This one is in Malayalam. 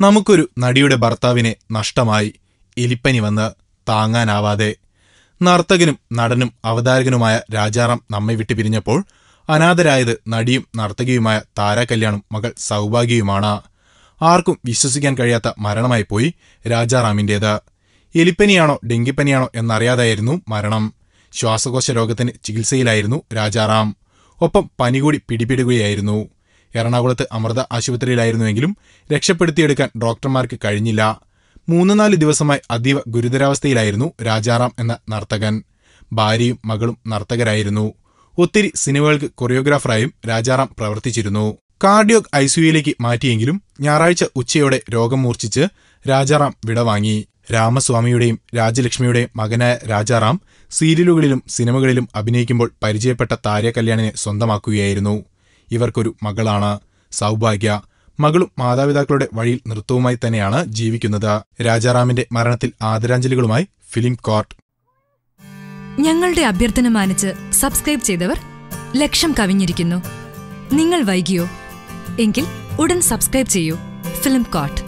നമുക്കൊരു നടിയുടെ ഭർത്താവിനെ നഷ്ടമായി എലിപ്പനി വന്ന് താങ്ങാനാവാതെ നർത്തകനും നടനും അവതാരകനുമായ രാജാറാം നമ്മെ വിട്ടു പിരിഞ്ഞപ്പോൾ അനാഥരായത് നടിയും നർത്തകിയുമായ താരാകല്യാണും മകൾ സൗഭാഗ്യയുമാണ്. ആർക്കും വിശ്വസിക്കാൻ കഴിയാത്ത മരണമായി പോയി രാജാറാമിന്റേത്. എലിപ്പനിയാണോ ഡെങ്കിപ്പനിയാണോ എന്നറിയാതായിരുന്നു മരണം. ശ്വാസകോശ രോഗത്തിന് ചികിത്സയിലായിരുന്നു രാജാറാം. ഒപ്പം പനി കൂടി പിടിപിടുകയായിരുന്നു. എറണാകുളത്ത് അമൃത ആശുപത്രിയിലായിരുന്നുവെങ്കിലും രക്ഷപ്പെടുത്തിയെടുക്കാൻ ഡോക്ടർമാർക്ക് കഴിഞ്ഞില്ല. മൂന്ന് നാല് ദിവസമായി അതീവ ഗുരുതരാവസ്ഥയിലായിരുന്നു രാജാറാം എന്ന നർത്തകൻ. ഭാര്യയും മകളും നർത്തകരായിരുന്നു. ഒത്തിരി സിനിമകൾക്ക് കൊറിയോഗ്രാഫറായും രാജാറാം പ്രവർത്തിച്ചിരുന്നു. കാർഡിയോക് ഐസിയുയിലേക്ക് മാറ്റിയെങ്കിലും ഞായറാഴ്ച ഉച്ചയോടെ രോഗം മൂർച്ഛിച്ച് രാജാറാം വിടവാങ്ങി. രാമസ്വാമിയുടെയും രാജലക്ഷ്മിയുടെയും മകനായ രാജാറാം സീരിയലുകളിലും സിനിമകളിലും അഭിനയിക്കുമ്പോൾ പരിചയപ്പെട്ട താരകല്യാണിനെ സ്വന്തമാക്കുകയായിരുന്നു. ഇവർക്കൊരു മകളാണ്. സൗഭാഗ്യ. മകളും മാതാപിതാക്കളുടെ വഴിയിൽ നൃത്തവുമായി തന്നെയാണ് ജീവിക്കുന്നത്. രാജാറാമിന്റെ മരണത്തിൽ ആദരാഞ്ജലികളുമായി ഫിലിം കോർട്ട്. ഞങ്ങളുടെ അഭ്യർത്ഥന മാനിച്ച് സബ്സ്ക്രൈബ് ചെയ്തവർ ലക്ഷം കവിഞ്ഞിരിക്കുന്നു. നിങ്ങൾ വൈകിയോ? എങ്കിൽ ഉടൻ സബ്സ്ക്രൈബ് ചെയ്യൂ ഫിലിം കോട്ട്